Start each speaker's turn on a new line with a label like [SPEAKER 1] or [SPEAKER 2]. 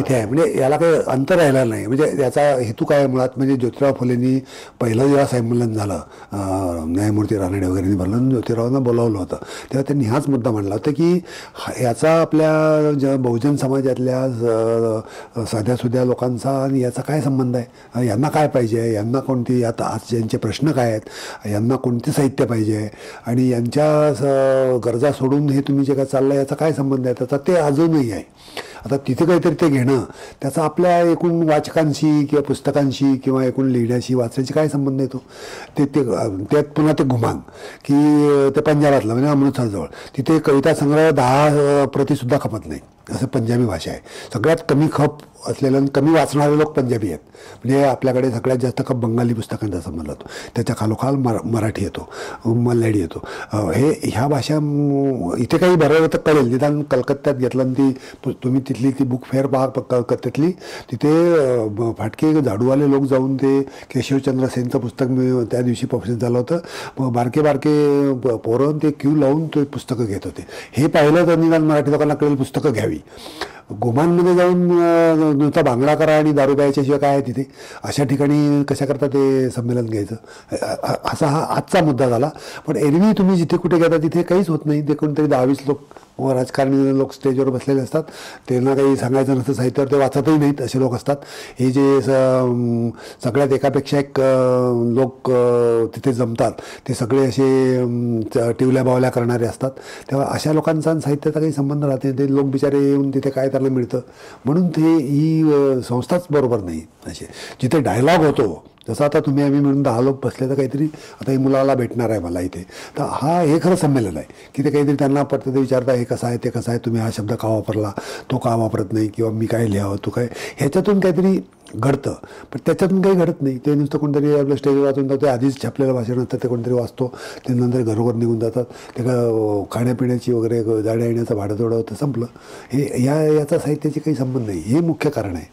[SPEAKER 1] तिथे आहे. म्हणजे याला काही अंतर राहिला नाही. म्हणजे याचा हेतू काय मुळात? म्हणजे ज्योतिराव फुलेंनी पहिलं जेव्हा संमेलन झालं न्यायमूर्ती रानडे वगैरेंनी भरलं ज्योतिरावांना बोलावलं होतं. तेव्हा त्यांनी हाच मुद्दा मांडला होता की याचा आपल्या ज बहुजन समाजातल्या स- साध्यासुध्या लोकांचा आणि याचा काय संबंध आहे? यांना काय पाहिजे यांना कोणती आता आज यांचे प्रश्न काय आहेत? यांना कोणते साहित्य पाहिजे आणि यांच्या स- गरजा सोडून हे तुम्ही जे काय चाललं याचा काय संबंध आहे? त्याचा ते अजूनही आहे. आता तिथे काहीतरी ते घेणं त्याचा आपल्या एकूण वाचकांशी किंवा पुस्तकांशी किंवा एकूण लिहिण्याशी वाचण्याशी काय संबंध येतो? ते ते त्यात पुन्हा ते घुमान की ते पंजाबातलं म्हणजे अमृतसरजवळ. तिथे कविता संग्रह दहा प्रतिसुद्धा खपत नाही असं पंजाबी भाषा आहे. सगळ्यात कमी खप असलेलं आणि कमी वाचणारे लोक पंजाबी आहेत. म्हणजे आपल्याकडे सगळ्यात जास्त खप बंगाली पुस्तकांचा संबंध जातो त्याच्या खालोखाल मरा मराठी येतो मल्याळी येतो. हे ह्या भाषा इथे काही बरं तर कळेल. निदान कलकत्त्यात घेतलं आणि ती पु- तुम्ही तिथली ती बुक फेअर पहा प- तिथे ब- फाटके झाडूवाले लोक जाऊन ते केशवचंद्र सेनचं पुस्तक मी त्या दिवशी प्रसिद्ध झालं होतं. मग बारके बारके प- पोरं ते क्यू लावून ते पुस्तकं घेत होते. हे पाहिलं तर निदान मराठी लोकांना कळेल पुस्तकं घ्यावी. गोमांमध्ये जाऊन नुसता भांगडा करा आणि दारू प्यायच्या शिवाय काय आहे तिथे? अशा ठिकाणी कशा करता ते संमेलन घ्यायचं? असा हा आजचा मुद्दा झाला. पण एरवी तुम्ही जिथे कुठे घेता तिथे काहीच होत नाही. ते कोणतरी दहावीस लोक व राजकारणी लोक स्टेजवर बसलेले असतात. त्यांना काही सांगायचं नसतं साहित्यावर ते वाचतही नाहीत असे लोक असतात. हे जे सगळ्यात एकापेक्षा एक लोक तिथे जमतात. ते सगळे असे च- टिवल्या बावल्या करणारे असतात. तेव्हा अशा लोकांचा आणि साहित्याचा काही संबंध राहते ते लोक बिचारे येऊन तिथे काय त्यांना मिळतं. म्हणून ते ही संस्थाच बरोबर नाही. असे. जिथे डायलॉग होतो जसं आता तुम्ही आम्ही म्हणून दहा लोक बसले तर काहीतरी आता हे मुलाला भेटणार आहे मला इथे. तर हा हे खरं संमेलन आहे की ते काहीतरी त्यांना पडतं ते विचारता हे कसं आहे ते कसं आहे तुम्ही हा शब्द का वापरला तो का वापरत नाही किंवा मी काय लिहावं तू काय. ह्याच्यातून काहीतरी घडतं. पण त्याच्यातून काही घडत नाही. ते नुसतं कोणतरी आपलं स्टेजवर वाचून जातं ते आधीच छापलेलं भाषण असतं ते कोणतरी वाचतो ते नंतर घरोघर निघून जातात. ते खाण्यापिण्याची वगैरे जाण्या येण्याचं भाडं जोडं होतं संपलं. हे या याचा साहित्याची काही संबंध नाही. हे मुख्य कारण आहे.